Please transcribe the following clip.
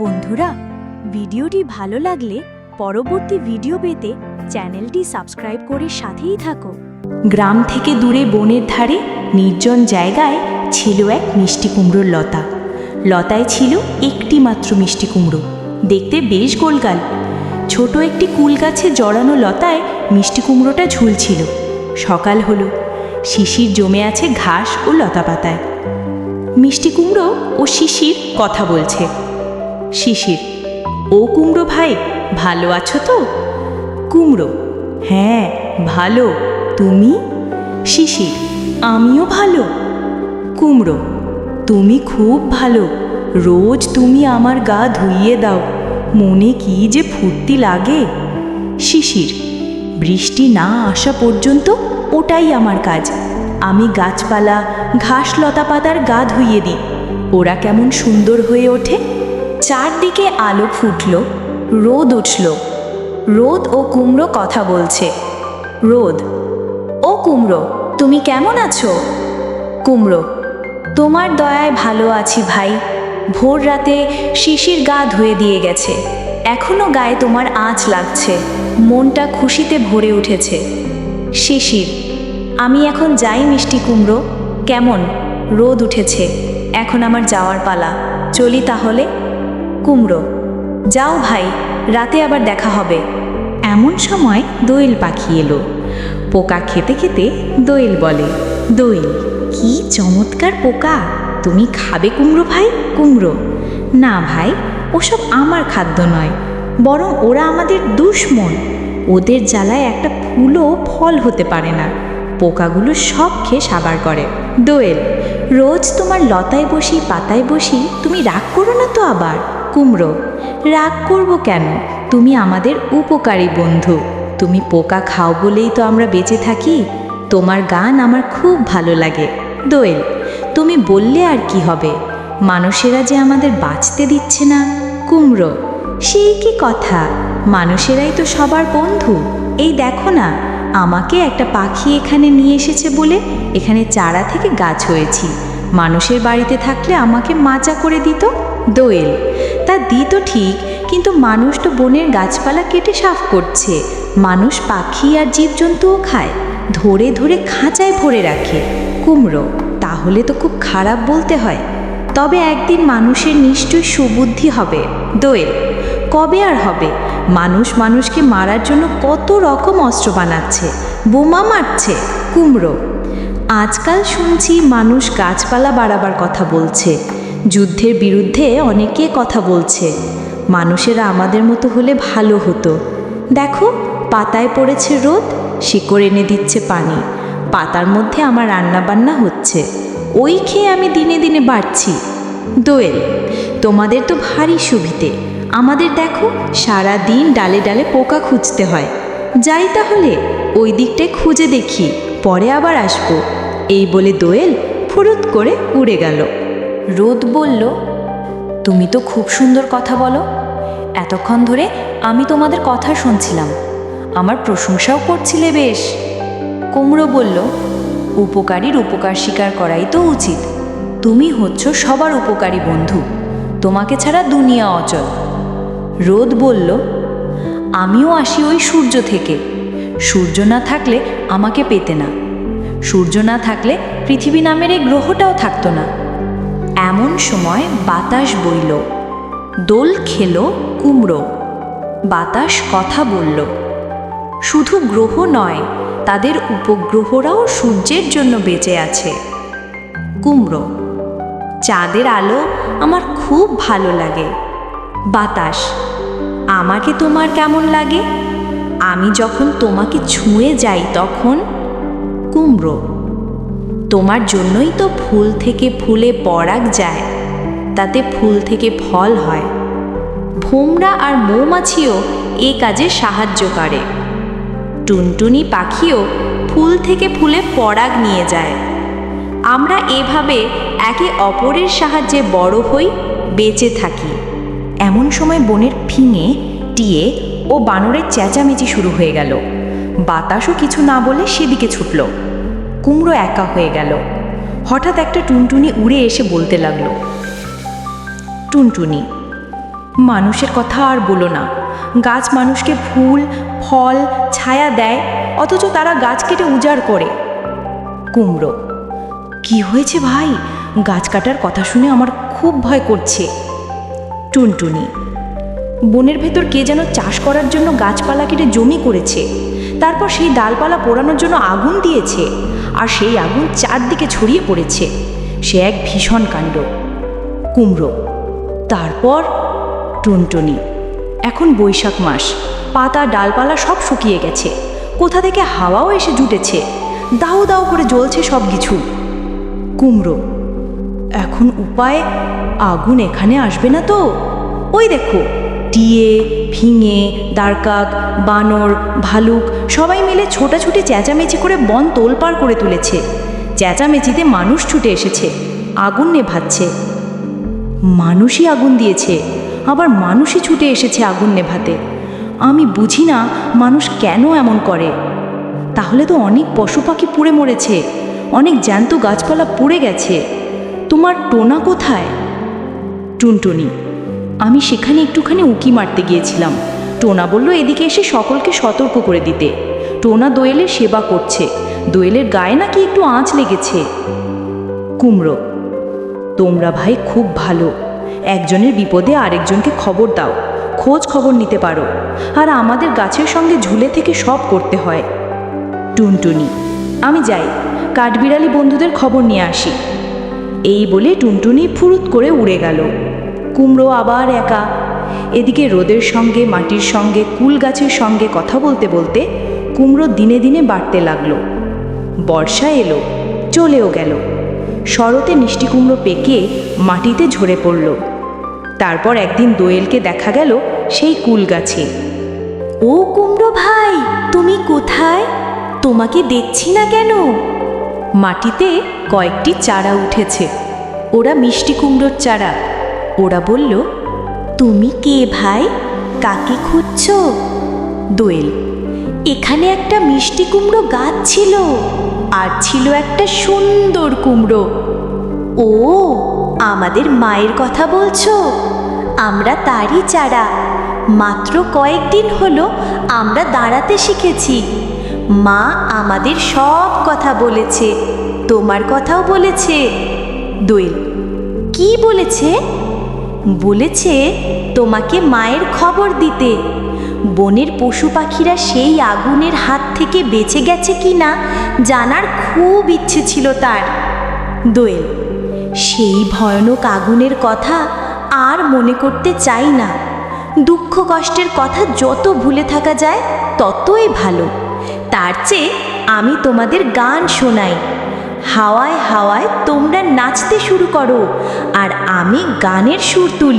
বন্ধুরা, ভিডিওটি ভালো লাগলে পরবর্তী ভিডিও পেতে চ্যানেলটি সাবস্ক্রাইব করে সাথেই থাকো। গ্রাম থেকে দূরে বনের ধারে নির্জন জায়গায় ছিল এক মিষ্টি কুমড়োর লতা। লতায় ছিল একটি মাত্র মিষ্টি কুমড়ো। দেখতে বেশ গোলগাল। ছোট একটি কুল গাছে জড়ানো লতায় মিষ্টি কুমড়োটা ঝুলছিল। সকাল হলো। শিশির জমে আছে ঘাস ও লতা পাতায় মিষ্টি কুমড়ো ও শিশির কথা বলছে। শিশির। ও কুমড়ো ভাই, ভালো আছো তো? কুমড়ো। হ্যাঁ ভালো। তুমি? শিশির, আমিও ভালো। কুমড়ো, তুমি খুব ভালো। রোজ তুমি আমার গা ধুইয়ে দাও। মনে কি যে ফুর্তি লাগে। শিশির, বৃষ্টি না আসা পর্যন্ত ওটাই আমার কাজ। আমি গাছপালা ঘাস লতা পাতার গা ধুইয়ে দিই। ওরা কেমন সুন্দর হয়ে ওঠে। চারদিকে আলো ফুটল, রোদ উঠল। রোদ ও কুমড়ো কথা বলছে। রোদ, ও কুমড়ো, তুমি কেমন আছো? কুমড়ো, তোমার দয়ায় ভালো আছি ভাই। ভোর রাতে শিশির গা ধুয়ে দিয়ে গেছে। এখনও গায়ে তোমার আঁচ লাগছে। মনটা খুশিতে ভরে উঠেছে। শিশির, আমি এখন যাই মিষ্টি কুমড়ো। কেমন? রোদ উঠেছে। এখন আমার যাওয়ার পালা। চলি তাহলে। কুমড়ো। যাও ভাই, রাতে আবার দেখা হবে। এমন সময় দোয়েল পাখি এলো। পোকা খেতে খেতে দোয়েল বলে, দোয়েল, কি চমৎকার পোকা। তুমি খাবে কুমড়ো ভাই? কুমড়ো। না ভাই, ওসব আমার খাদ্য নয়, বরং ওরা আমাদের দুশ্মন। ওদের জ্বালায় একটা ফুলও ফল হতে পারে না। পোকাগুলো সব খেয়ে সাবার করে। দোয়েল, রোজ তোমার লতায় বসি, পাতায় বসি, তুমি রাগ করো না তো আবার। কুমড়ো। রাগ করব কেন? তুমি আমাদের উপকারী বন্ধু। তুমি পোকা খাও বলেই তো আমরা বেঁচে থাকি। তোমার গান আমার খুব ভালো লাগে। দোয়েল, তুমি বললে আর কি হবে? মানুষেরা যে আমাদের বাঁচতে দিচ্ছে না। কুমড়ো, সেই কি কথা? মানুষেরাই তো সবার বন্ধু। এই দেখো না, আমাকে একটা পাখি এখানে নিয়ে এসেছে বলে এখানে চারা থেকে গাছ হয়েছি। মানুষের বাড়িতে থাকলে আমাকে মাচা করে দিত? দোয়েল দিত ঠিক, কিন্তু মানুষ তো বনের গাছপালা কেটে সাফ করছে। মানুষ পাখি আর জীবজন্তুও খায়। ধরে ধরে খাঁচায় ভরে রাখে। কুমড়ো, তাহলে তো খুব খারাপ বলতে হয়। তবে একদিন মানুষের নিশ্চয়ই সুবুদ্ধি হবে। দোয়েল, কবে আর হবে? মানুষ মানুষকে মারার জন্য কত রকম অস্ত্র বানাচ্ছে। বোমা মারছে, কুমড়ো। আজকাল শুনছি মানুষ গাছপালা বাড়াবার কথা বলছে। যুদ্ধের বিরুদ্ধে অনেকে কথা বলছে। মানুষেরা আমাদের মতো হলে ভালো হতো। দেখো, পাতায় পড়েছে রোদ, শিকড় এনে দিচ্ছে পানি। পাতার মধ্যে আমার রান্নাবান্না হচ্ছে। ওই খেয়ে আমি দিনে দিনে বাড়ছি। দোয়েল, তোমাদের তো ভারী সুবিধে। আমাদের দেখো সারা দিন ডালে ডালে পোকা খুঁজতে হয়। যাই তাহলে, ওই দিকটায় খুঁজে দেখি, পরে আবার আসব। এই বলে দোয়েল ফুরুত করে উড়ে গেল। রোদ বলল, তুমি তো খুব সুন্দর কথা বলো। এতক্ষণ ধরে আমি তোমাদের কথা শুনছিলাম। আমার প্রশংসাও করছিলে বেশ। কুমড়ো বলল, উপকারীর উপকার স্বীকার করাই তো উচিত। তুমি হচ্ছ সবার উপকারী বন্ধু। তোমাকে ছাড়া দুনিয়া অচল। রোদ বলল, আমিও আসি ওই সূর্য থেকে। সূর্য না থাকলে আমাকে পেতে না। সূর্য না থাকলে পৃথিবী নামের এই গ্রহটাও থাকতো না। এমন সময় বাতাস বইল। দোল খেল কুমড়ো। বাতাস কথা বলল। শুধু গ্রহ নয়, তাদের উপগ্রহরাও সূর্যের জন্য বেঁচে আছে। কুমড়ো। চাঁদের আলো আমার খুব ভালো লাগে। বাতাস। আমাকে তোমার কেমন লাগে? আমি যখন তোমাকে ছুঁয়ে যাই তখন? কুমড়ো। তোমার জন্যই তো ফুল থেকে ফুলে পরাগ যায়, তাতে ফুল থেকে ফল হয়। ভোমরা আর মৌমাছিও এ কাজে সাহায্য করে। টুনটুনি পাখিও ফুল থেকে ফুলে পরাগ নিয়ে যায়। আমরা এভাবে একে অপরের সাহায্যে বড় হই, বেঁচে থাকি। এমন সময় বনের ফিঙে, টিয়ে ও বানরের চেঁচামেচি শুরু হয়ে গেল। বাতাসও কিছু না বলে সেদিকে ছুটল। কুমড়ো একা হয়ে গেল। হঠাৎ একটা টুনটুনি উড়ে এসে বলতে লাগল, টুনটুনি, মানুষের কথা আর বলো না। গাছ মানুষকে ফুল, ফল, ছায়া দেয়, অথচ তারা গাছ কেটে উজাড় করে। কুমড়ো, কি হয়েছে ভাই? গাছ কাটার কথা শুনে আমার খুব ভয় করছে। টুনটুনি, বনের ভেতর কে যেন চাষ করার জন্য গাছপালা কেটে জমি করেছে। তারপর সেই ডালপালা পোড়ানোর জন্য আগুন দিয়েছে। আর সেই আগুন চারদিকে ছড়িয়ে পড়েছে। সে এক ভীষণ কাণ্ড। কুমড়ো। তারপর টুনটুনি। এখন বৈশাখ মাস। পাতা, ডালপালা সব শুকিয়ে গেছে। কোথা থেকে হাওয়াও এসে জুটেছে। দাও দাও করে জ্বলছে সব কিছু। কুমড়ো। এখন উপায় আগুন এখানে আসবে না তো? ওই দেখো। টিয়ে, ফিঙে দাঁড়কাক বানর, ভালুক সবাই মিলে ছোটাছুটি চেঁচামেচি করে বন তোলপাড় করে তুলেছে। চেঁচামেচিতে মানুষ ছুটে এসেছে। আগুন নেভাচ্ছে। মানুষই আগুন দিয়েছে। আবার মানুষই ছুটে এসেছে আগুন নেভাতে। আমি বুঝি না মানুষ কেন এমন করে। তাহলে তো অনেক পশু পাখি পুড়ে মরেছে। অনেক জ্যান্ত গাছপালা পুড়ে গেছে। তোমার টোনা কোথায়? টুনটুনি আমি সেখানে একটুখানি উকি মারতে গিয়েছিলাম। টোনা বলল, এদিকে এসে সকলকে সতর্ক করে দিতে। টোনা দোয়েলের সেবা করছে। দোয়েলের গায়ে নাকি একটু আঁচ লেগেছে। কুমড়ো, তোমরা ভাই খুব ভালো। একজনের বিপদে আরেকজনকে খবর দাও। খোঁজ খবর নিতে পারো। আর আমাদের গাছের সঙ্গে ঝুলে থেকে সব করতে হয়। টুনটুনি, আমি যাই। কাঠবিড়ালি বন্ধুদের খবর নিয়ে আসি। এই বলে টুনটুনি ফুরুত করে উড়ে গেল। কুমড়ো আবার একা। এদিকে রোদের সঙ্গে মাটির সঙ্গে কুল গাছের সঙ্গে কথা বলতে বলতে কুমড়ো দিনে দিনে বাড়তে লাগল। বর্ষা এলো চলেও গেল। শরতে মিষ্টি কুমড়ো পেকে মাটিতে ঝরে পড়ল। তারপর একদিন দোয়েলকে দেখা গেল সেই কুল গাছে। ও কুমড়ো ভাই তুমি কোথায়? তোমাকে দেখছি না কেন? মাটিতে কয়েকটি চারা উঠেছে। ওরা মিষ্টি কুমড়োর চারা। ওরা বলল, তুমি কে ভাই? কাকে খুঁজছো? দোয়েল, এখানে একটা মিষ্টি কুমড়ো গাছ ছিল, আর ছিল একটা সুন্দর কুমড়ো। ও, আমাদের মায়ের কথা বলছো? আমরা তারই চারা। মাত্র কয়েকদিন হলো আমরা দাঁড়াতে শিখেছি। মা আমাদের সব কথা বলেছে, তোমার কথাও বলেছে। দোয়েল, কি বলেছে? বলেছে, তোমাকে মায়ের খবর দিতে। বনের পশু পাখিরা সেই আগুনের হাত থেকে বেঁচে গেছে কি না জানার খুব ইচ্ছে ছিল তার। দোয়েল, সেই ভয়ানক আগুনের কথা আর মনে করতে চাই না। দুঃখ কষ্টের কথা যত ভুলে থাকা যায় ততই ভালো। তার চেয়ে আমি তোমাদের গান শোনাই। হাওয়ায় হাওয়ায় তোমরা নাচতে শুরু করো আর আমি গানের সুর তুলি।